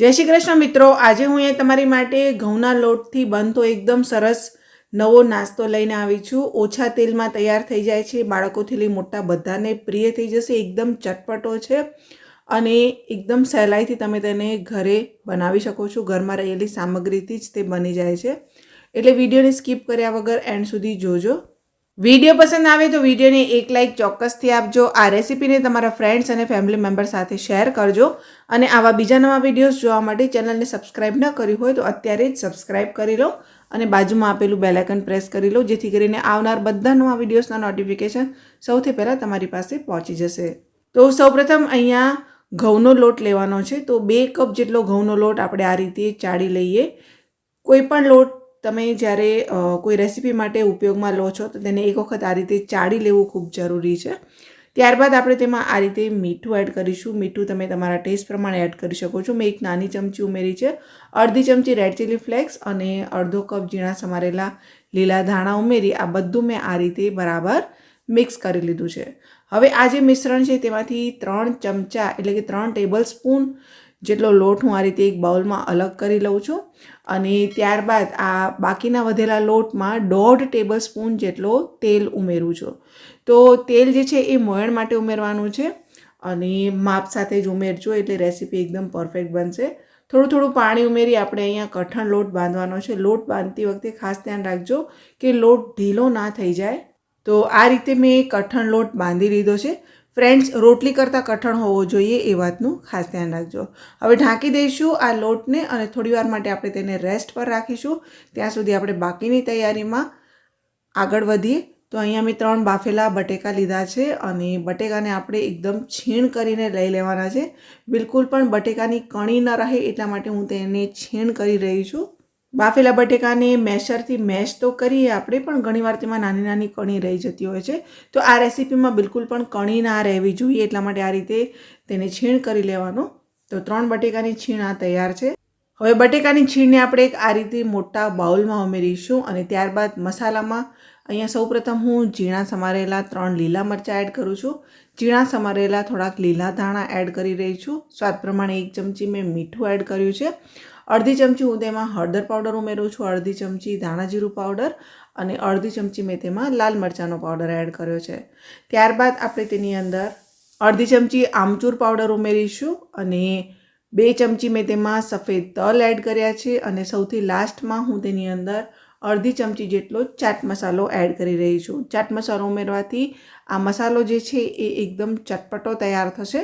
જય શ્રી કૃષ્ણ મિત્રો. આજે હું અહીંયા તમારી માટે ઘઉંના લોટથી બનતો એકદમ સરસ નવો નાસ્તો લઈને આવી છું. ઓછા તેલમાં તૈયાર થઈ જાય છે. બાળકોથી લઈ મોટા બધાને પ્રિય થઈ જશે. એકદમ ચટપટો છે અને એકદમ સહેલાઈથી તમે તેને ઘરે બનાવી શકો છો. ઘરમાં રહેલી સામગ્રીથી જ તે બની જાય છે. એટલે વિડીયોને સ્કીપ કર્યા વગર એન્ડ સુધી જોજો. વીડિયો પસંદ આવે તો વિડીયોને એક લાઇક ચોક્કસથી આપજો. આ રેસીપીને તમારા ફ્રેન્ડ્સ અને ફેમિલી મેમ્બર સાથે શેર કરજો. અને આવા બીજા નવા વિડીયોઝ જોવા માટે ચેનલને સબસ્ક્રાઇબ ન કરી હોય તો અત્યારે જ સબસ્ક્રાઇબ કરી લો અને બાજુમાં આપેલું બેલાઇકન પ્રેસ કરી લો, જેથી કરીને આવનાર બધા નવા વિડીયોઝના નોટિફિકેશન સૌથી પહેલાં તમારી પાસે પહોંચી જશે. તો સૌપ્રથમ અહીંયા ઘઉંનો લોટ લેવાનો છે. તો બે કપ જેટલો ઘઉંનો લોટ આપણે આ રીતે ચાળી લઈએ. કોઈ પણ લોટ તમે જ્યારે કોઈ રેસીપી માટે ઉપયોગમાં લો છો, તો તેને એક વખત આ રીતે ચાળી લેવું ખૂબ જરૂરી છે. ત્યારબાદ આપણે તેમાં આ રીતે મીઠું એડ કરીશું. મીઠું તમે તમારા ટેસ્ટ પ્રમાણે એડ કરી શકો છો. મેં એક નાની ચમચી ઉમેરી છે. અડધી ચમચી રેડ ચીલી ફ્લેક્સ અને અડધો કપ ઝીણા સમારેલા લીલા ધાણા ઉમેરી આ બધું મેં આ રીતે બરાબર મિક્સ કરી લીધું છે. હવે આ જે મિશ્રણ છે તેમાંથી ત્રણ ચમચા એટલે કે ત્રણ ટેબલ સ્પૂન જેટલો લોટ હું આ રીતે એક બાઉલમાં અલગ કરી લઉં છું. અને ત્યારબાદ આ બાકીના વધેલા લોટમાં દોઢ ટેબલ સ્પૂન જેટલો તેલ ઉમેરું છું. તો તેલ જે છે એ મોયણ માટે ઉમેરવાનું છે અને માપ સાથે જ ઉમેરજો એટલે રેસીપી એકદમ પરફેક્ટ બનશે. થોડું થોડું પાણી ઉમેરી આપણે અહીંયા કઠણ લોટ બાંધવાનો છે. લોટ બાંધતી વખતે ખાસ ધ્યાન રાખજો કે લોટ ઢીલો ના થઈ જાય. તો આ રીતે મેં કઠણ લોટ બાંધી લીધો છે. ફ્રેન્ડ્સ, રોટલી કરતાં કઠણ હોવો જોઈએ એ વાતનું ખાસ ધ્યાન રાખજો. હવે ઢાંકી દઈશું આ લોટને અને થોડીવાર માટે આપણે તેને રેસ્ટ પર રાખીશું. ત્યાં સુધી આપણે બાકીની તૈયારીમાં આગળ વધીએ. તો અહીંયા મેં ત્રણ બાફેલા બટેકા લીધા છે અને બટેકાને આપણે એકદમ છીણ કરીને લઈ લેવાના છે. બિલકુલ પણ બટેકાની કણી ન રહે એટલા માટે હું તેને છીણ કરી રહી છું. બાફેલા બટેકાને મેશરથી મેશ તો કરીએ આપણે, પણ ઘણીવાર તેમાં નાની નાની કણી રહી જતી હોય છે. તો આ રેસીપીમાં બિલકુલ પણ કણી ના રહેવી જોઈએ, એટલા માટે આ રીતે તેને છીણ કરી લેવાનું. તો ત્રણ બટેકાની છીણ આ તૈયાર છે. હવે બટેકાની છીણને આપણે એક આ રીતે મોટા બાઉલમાં ઉમેરીશું અને ત્યારબાદ મસાલામાં અહીંયા સૌપ્રથમ હું ઝીણા સમારેલા ત્રણ લીલા મરચાં એડ કરું છું. ઝીણા સમારેલા થોડાક લીલા ધાણા એડ કરી રહી છું. સ્વાદ પ્રમાણે એક ચમચી મેં મીઠું એડ કર્યું છે. અડધી ચમચી હું તેમાં હળદર પાવડર ઉમેરું છું. અડધી ચમચી ધાણાજીરું પાવડર અને અડધી ચમચી મેં તેમાં લાલ મરચાંનો પાવડર એડ કર્યો છે. ત્યારબાદ આપણે તેની અંદર અડધી ચમચી આમચૂર પાવડર ઉમેરીશું અને બે ચમચી મેં તેમાં સફેદ તલ એડ કર્યા છે અને સૌથી લાસ્ટમાં હું તેની અંદર અડધી ચમચી જેટલો ચાટ મસાલો એડ કરી રહી છું. ચાટ મસાલો ઉમેરવાથી આ મસાલો જે છે એ એકદમ ચટપટો તૈયાર થશે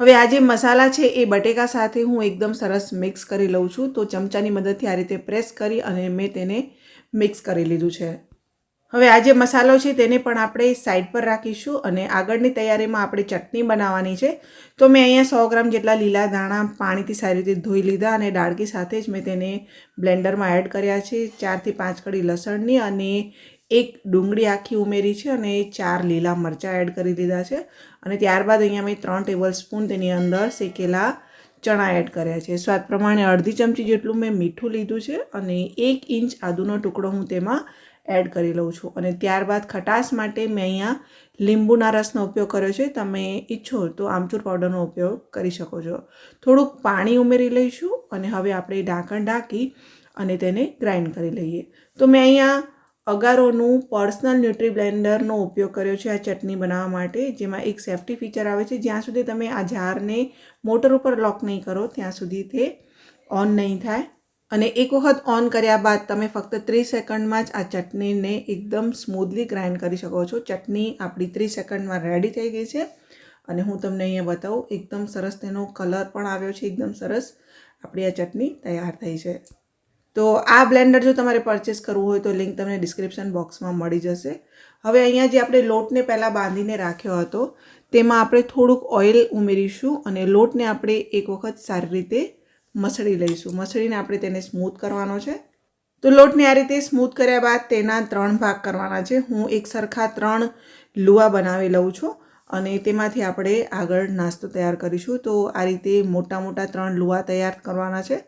હવે આ જે મસાલા છે એ બટેકા સાથે હું એકદમ સરસ મિક્સ કરી લઉં છું. તો ચમચાની મદદથી આ રીતે પ્રેસ કરી અને મેં તેને મિક્સ કરી લીધું છે. હવે આ જે મસાલો છે તેને પણ આપણે સાઈડ પર રાખીશું અને આગળની તૈયારીમાં આપણે ચટણી બનાવવાની છે. તો મેં અહીંયા સો ગ્રામ જેટલા લીલા દાણા પાણીથી સારી રીતે ધોઈ લીધા અને ડાળકી સાથે જ મેં તેને બ્લેન્ડરમાં એડ કર્યા છે. ચારથી પાંચ કડી લસણની અને એક ડુંગળી આખી ઉમેરી છે અને ચાર લીલા મરચાં એડ કરી દીધા છે. અને ત્યારબાદ અહીંયા મેં ત્રણ ટેબલ સ્પૂન તેની અંદર શેકેલા ચણા એડ કર્યા છે. સ્વાદ પ્રમાણે અડધી ચમચી જેટલું મેં મીઠું લીધું છે અને એક ઇંચ આદુનો ટુકડો હું તેમાં એડ કરી લઉં છું. અને ત્યારબાદ ખટાશ માટે મેં અહીંયા લીંબુના રસનો ઉપયોગ કર્યો છે. તમે ઈચ્છો તો આમચૂર પાવડરનો ઉપયોગ કરી શકો છો. થોડુંક પાણી ઉમેરી લઈશું અને હવે આપણે ઢાંકણ ઢાંકી અને તેને ગ્રાઇન્ડ કરી લઈએ. તો મેં અહીંયા અગારોનું પર્સનલ ન્યુટ્રી બ્લેન્ડરનો ઉપયોગ કર્યો છે આ ચટણી બનાવવા માટે, જેમાં એક સેફ્ટી ફીચર આવે છે. જ્યાં સુધી તમે આ જારને મોટર ઉપર લોક નહીં કરો, ત્યાં સુધી તે ઓન નહીં થાય. અને એક વખત ઓન કર્યા બાદ તમે ફક્ત ત્રીસ સેકન્ડમાં જ આ ચટણીને એકદમ સ્મૂધલી ગ્રાઇન્ડ કરી શકો છો. ચટણી આપણી ત્રીસ સેકન્ડમાં રેડી થઈ ગઈ છે. અને હું તમને અહીંયા બતાવું, એકદમ સરસ તેનો કલર પણ આવ્યો છે. એકદમ સરસ આપણી આ ચટણી તૈયાર થઈ છે. તો આ બ્લેન્ડર જો તમારે પરચેસ કરવું હોય તો લિંક તમને ડિસ્ક્રિપ્શન બોક્સમાં મળી જશે. હવે અહીંયા જે આપણે લોટને પહેલાં બાંધીને રાખ્યો હતો, તેમાં આપણે થોડુંક ઓઇલ ઉમેરીશું અને લોટને આપણે એક વખત સારી રીતે મસળી લઈશું. મસળીને આપણે તેને સ્મૂથ કરવાનો છે. તો લોટને આ રીતે સ્મૂથ કર્યા બાદ તેના ત્રણ ભાગ કરવાના છે. હું એક સરખા ત્રણ લુવા બનાવી લઉં છું અને તેમાંથી આપણે આગળ નાસ્તો તૈયાર કરીશું. તો આ રીતે મોટા મોટા ત્રણ લુવા તૈયાર કરવાના છે.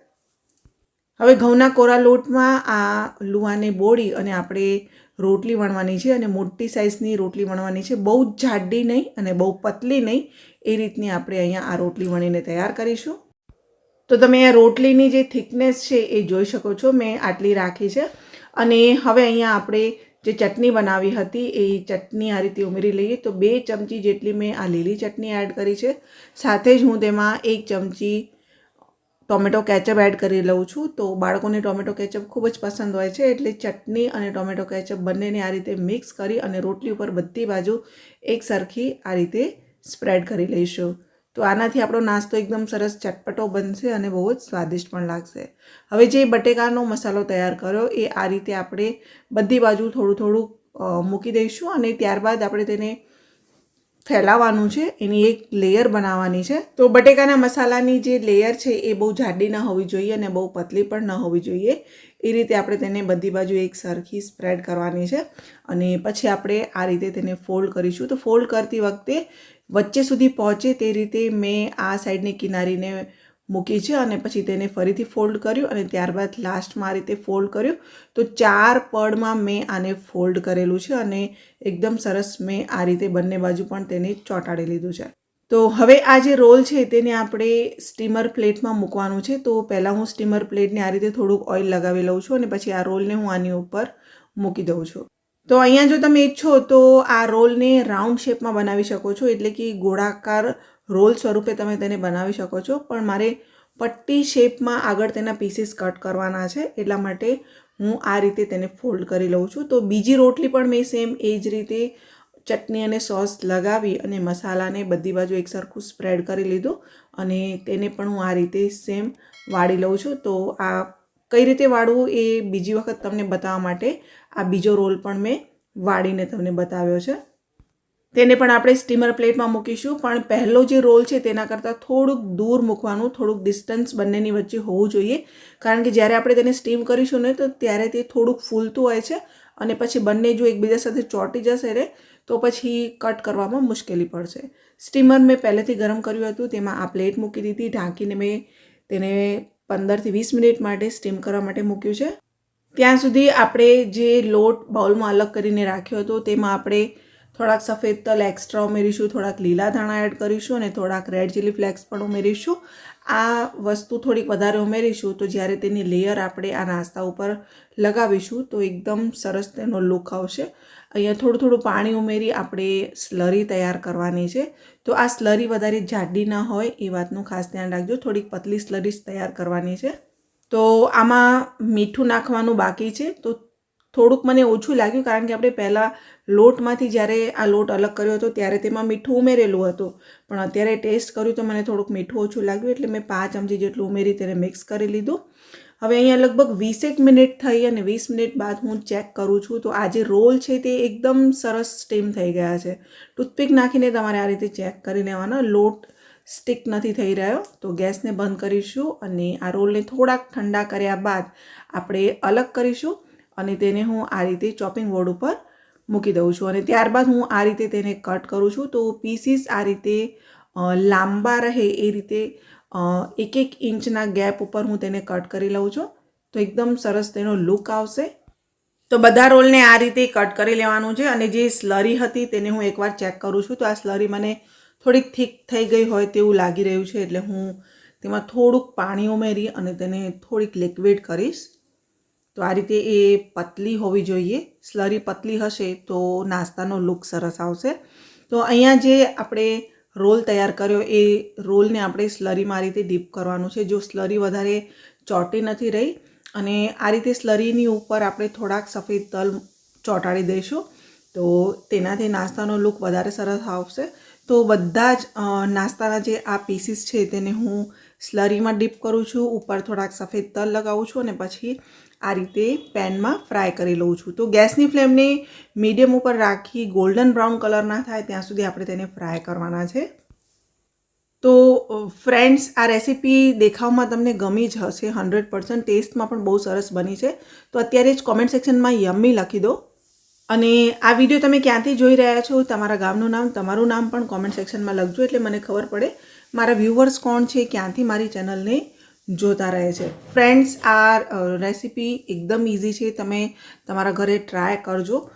હવે ઘઉંના કોરા લોટમાં આ લુવાને બોળી અને આપણે રોટલી વણવાની છે અને મોટી સાઇઝની રોટલી વણવાની છે. બહુ જાડી નહીં અને બહુ પતલી નહીં એ રીતની આપણે અહીંયા આ રોટલી વણીને તૈયાર કરીશું. તો તમે આ રોટલીની જે થિકનેસ છે એ જોઈ શકો છો. મેં આટલી રાખી છે અને હવે અહીંયા આપણે જે ચટણી બનાવી હતી એ ચટણી આ રીતે ઉમેરી લઈએ. તો બે ચમચી જેટલી મેં આ લીલી ચટણી એડ કરી છે. સાથે જ હું તેમાં એક ચમચી ટોમેટો કેચઅપ એડ કરી લઉં છું. તો બાળકોને ટોમેટો કેચઅપ ખૂબ જ પસંદ હોય છે. એટલે ચટણી અને ટોમેટો કેચઅપ બંનેને આ રીતે મિક્સ કરી અને રોટલી ઉપર બધી બાજુ એક સરખી આ રીતે સ્પ્રેડ કરી લઈશું. તો આનાથી આપણો નાસ્તો એકદમ સરસ ચટપટો બનશે અને બહુ જ સ્વાદિષ્ટ પણ લાગશે. હવે જે બટેકાનો મસાલો તૈયાર કર્યો એ આ રીતે આપણે બધી બાજુ થોડું થોડું મૂકી દઈશું અને ત્યારબાદ આપણે તેને ફેલાવવાનું છે, એની એક લેયર બનાવવાની છે. તો બટેકાના મસાલાની જે લેયર છે, એ બહુ જાડી ન હોવી જોઈએ અને બહુ પતલી પણ ન હોવી જોઈએ. એ રીતે આપણે તેને બધી બાજુ એક સરખી સ્પ્રેડ કરવાની છે અને પછી આપણે આ રીતે તેને ફોલ્ડ કરીશું. તો ફોલ્ડ કરતી વખતે વચ્ચે સુધી પહોંચે તે રીતે મેં આ સાઈડની કિનારીને મૂકી છે અને પછી તેને ફરીથી ફોલ્ડ કર્યું અને ત્યારબાદ લાસ્ટમાં આ રીતે ફોલ્ડ કર્યું. તો ચાર પળમાં મેં આને ફોલ્ડ કરેલું છે અને એકદમ સરસ મેં આ રીતે બંને બાજુ પણ તેને ચોંટાડી લીધું છે. તો હવે આ જે રોલ છે તેને આપણે સ્ટીમર પ્લેટમાં મૂકવાનું છે. તો પહેલાં હું સ્ટીમર પ્લેટને આ રીતે થોડુંક ઓઇલ લગાવી લઉં છું અને પછી આ રોલને હું આની ઉપર મૂકી દઉં છું. તો અહીંયા જો તમે ઈચ્છો તો આ રોલને રાઉન્ડ શેપમાં બનાવી શકો છો. એટલે કે ગોળાકાર રોલ સ્વરૂપે તમે તેને બનાવી શકો છો. પણ મારે પટ્ટી શેપમાં આગળ તેના પીસીસ કટ કરવાના છે. એટલા માટે હું આ રીતે તેને ફોલ્ડ કરી લઉં છું. તો બીજી રોટલી પણ મેં સેમ એ જ રીતે ચટણી અને સોસ લગાવી અને મસાલાને બધી બાજુ એકસરખું સ્પ્રેડ કરી લીધું અને તેને પણ હું આ રીતે સેમ વાળી લઉં છું. તો આ કઈ રીતે વાળવું એ બીજી વખત તમને બતાવવા માટે આ બીજો રોલ પણ મેં વાળીને તમને બતાવ્યો છે. તેને પણ આપણે સ્ટીમર પ્લેટમાં મૂકીશું. પણ પહેલો જે રોલ છે તેના કરતાં થોડુંક દૂર મૂકવાનું, થોડુંક ડિસ્ટન્સ બંનેની વચ્ચે હોવું જોઈએ. કારણ કે જ્યારે આપણે તેને સ્ટીમ કરીશું ને, તો ત્યારે તે થોડુંક ફૂલતું હોય છે અને પછી બંને જો એકબીજા સાથે ચોંટી જશે રે તો પછી કટ કરવામાં મુશ્કેલી પડશે. સ્ટીમર મેં પહેલેથી ગરમ કર્યું હતું, તેમાં આ પ્લેટ મૂકી દીધી. ઢાંકીને મેં તેને પંદરથી વીસ મિનિટ માટે સ્ટીમ કરવા માટે મૂક્યું છે. ત્યાં સુધી આપણે જે લોટ બાઉલમાં અલગ કરીને રાખ્યો હતો, તેમાં આપણે થોડાક સફેદ તલ એક્સ્ટ્રા ઉમેરીશું, થોડાક લીલા ધાણા એડ કરીશું અને થોડાક રેડ ચીલી ફ્લેક્સ પણ ઉમેરીશું. આ વસ્તુ થોડીક વધારે ઉમેરીશું તો જ્યારે તેની લેયર આપણે આ નાસ્તા ઉપર લગાવીશું તો એકદમ સરસ તેનો લુક આવશે. અહીંયા થોડું થોડું પાણી ઉમેરી આપણે સ્લરી તૈયાર કરવાની છે. તો આ સ્લરી વધારે જાડી ના હોય એ વાતનું ખાસ ધ્યાન રાખજો. થોડીક પતલી સ્લરી તૈયાર કરવાની છે. તો આમાં મીઠું નાખવાનું બાકી છે. તો થોડુંક મને ઓછું લાગ્યું કારણ કે આપણે પહેલાં લોટમાંથી જ્યારે આ લોટ અલગ કર્યો હતો ત્યારે તેમાં મીઠું ઉમેરેલું હતું. પણ અત્યારે ટેસ્ટ કર્યું તો મને થોડુંક મીઠું ઓછું લાગ્યું એટલે મેં પાંચ ચમચી જેટલું ઉમેરી તેને મિક્સ કરી લીધું. હવે અહીંયા લગભગ વીસેક મિનિટ થઈ અને વીસ મિનિટ બાદ હું ચેક કરું છું તો આ જે રોલ છે તે એકદમ સરસ સ્ટીમ થઈ ગયા છે. ટૂથપીક નાખીને તમારે આ રીતે ચેક કરી લેવાના. લોટ સ્ટિક નથી થઈ રહ્યો તો ગેસને બંધ કરીશું અને આ રોલને થોડાક ઠંડા કર્યા બાદ આપણે અલગ કરીશું. અને તેને હું આ રીતે ચોપિંગ બોર્ડ ઉપર મૂકી દઉં છું. અને ત્યારબાદ હું આ રીતે તેને કટ કરું છું. તો પીસીસ આ રીતે લાંબા રહે એ રીતે એક એક ઇંચના ગેપ ઉપર હું તેને કટ કરી લઉં છું. તો એકદમ સરસ તેનો લુક આવશે. તો બધા રોલને આ રીતે કટ કરી લેવાનું છે અને જે સ્લરી હતી તેને હું એકવાર ચેક કરું છું. તો આ સ્લરી મને થોડીક થીક થઈ ગઈ હોય તેવું લાગી રહ્યું છે એટલે હું તેમાં થોડુંક પાણી ઉમેરી અને તેને થોડીક લિક્વિડ કરીશ. તો આ રીતે એ પતલી હોવી જોઈએ. સ્લરી પતલી હશે તો નાસ્તાનો લુક સરસ આવશે. તો અહીંયા જે આપણે રોલ તૈયાર કર્યો એ રોલને આપણે સ્લરીમાં આ રીતે ડીપ કરવાનું છે. જો સ્લરી વધારે ચોટી નથી રહી અને આ રીતે સ્લરીની ઉપર આપણે થોડાક સફેદ તલ ચોંટાડી દઈશું, તો તેનાથી નાસ્તાનો લુક વધારે સરસ આવશે. તો બધા જ નાસ્તાના જે આ પીસીસ છે તેને હું સ્લરીમાં ડીપ કરું છું. ઉપર થોડાક સફેદ તલ લગાવું છું અને પછી આ રીતે પેનમાં ફ્રાય કરી લઉં છું. તો ગેસની ફ્લેમને મીડિયમ ઉપર રાખી ગોલ્ડન બ્રાઉન કલર ના થાય ત્યાં સુધી આપણે તેને ફ્રાય કરવાના છે. તો ફ્રેન્ડ્સ, આ રેસીપી દેખાવમાં તમને ગમી જ હશે. હંડ્રેડ પર્સન્ટ ટેસ્ટમાં પણ બહુ સરસ બની છે. તો અત્યારે જ કોમેન્ટ સેક્શનમાં યમ્મી લખી દો. અને આ વીડિયો તમે ક્યાંથી જોઈ રહ્યા છો, તમારા ગામનું નામ, તમારું નામ પણ કોમેન્ટ સેક્શનમાં લખજો. એટલે મને ખબર પડે મારા વ્યૂવર્સ કોણ છે, ક્યાંથી મારી ચેનલને જોતા રહે છે. ફ્રેન્ડ્સ આ રેસીપી એકદમ ઇઝી છે. તમે તમારા ઘરે ટ્રાય કરજો.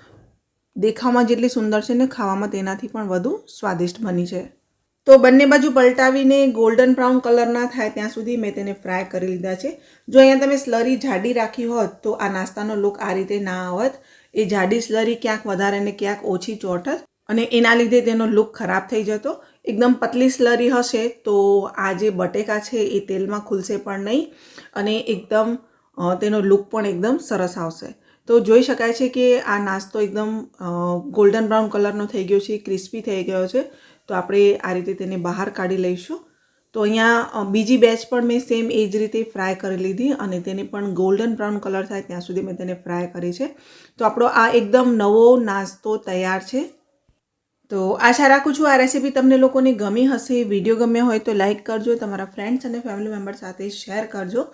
દેખાવમાં જેટલી સુંદર છે ને ખાવામાં તેનાથી પણ વધુ સ્વાદિષ્ટ બની છે. તો બંને બાજુ પલટાવીને ગોલ્ડન બ્રાઉન કલર ના થાય ત્યાં સુધી મેં તેને ફ્રાય કરી લીધા છે. જો અહીંયા તમે સ્લરી જાડી રાખી હોત તો આ નાસ્તાનો લુક આ રીતે ના આવત. એ જાડી સ્લરી ક્યાંક વધારે ને ક્યાંક ઓછી ચોટત અને એના લીધે તેનો લુક ખરાબ થઈ જતો. એકદમ પતલી સ્લરી હશે તો આ જે બટેકા છે એ તેલમાં ખુલશે પણ નહીં અને એકદમ તેનો લુક પણ એકદમ સરસ આવશે. તો જોઈ શકાય છે કે આ નાસ્તો એકદમ ગોલ્ડન બ્રાઉન કલરનો થઈ ગયો છે ક્રિસ્પી થઈ ગયો છે. તો આપણે આ રીતે તેને બહાર કાઢી લઈશું. તો અહીંયા બીજી બેચ પણ મેં સેમ એ જ રીતે ફ્રાય કરી લીધી અને તેને પણ ગોલ્ડન બ્રાઉન કલર થાય ત્યાં સુધી મેં તેને ફ્રાય કરી છે. તો આપણો આ એકદમ નવો નાસ્તો તૈયાર છે. તો આશા રાખું છું આ રેસીપી તમને લોકોને ગમી હશે વીડિયો ગમ્યો હોય તો લાઇક કરજો, તમારા ફ્રેન્ડ્સ અને ફેમિલી મેમ્બર સાથે શેર કરજો.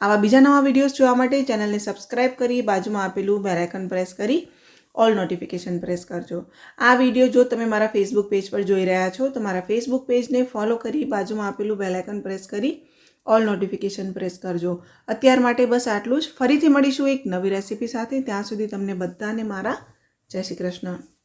આવા બીજા નવા વિડીયોઝ જોવા માટે ચેનલને સબસ્ક્રાઇબ કરી, બાજુમાં આપેલું બેલ પ્રેસ કરી ઓલ નોટિફિકેશન પ્રેસ કરજો. આ વીડિયો જો તમે મારા ફેસબુક પેજ પર જોઈ રહ્યા છો, તો મારા ફેસબુક પેજને ફોલો કરી, બાજુમાં આપેલું બેલાઇકન પ્રેસ કરી ઓલ નોટિફિકેશન પ્રેસ કરજો. અત્યાર માટે બસ આટલું જ. ફરીથી મળીશું એક નવી રેસીપી સાથે. ત્યાં સુધી તમને બધાને મારા જય શ્રી કૃષ્ણ.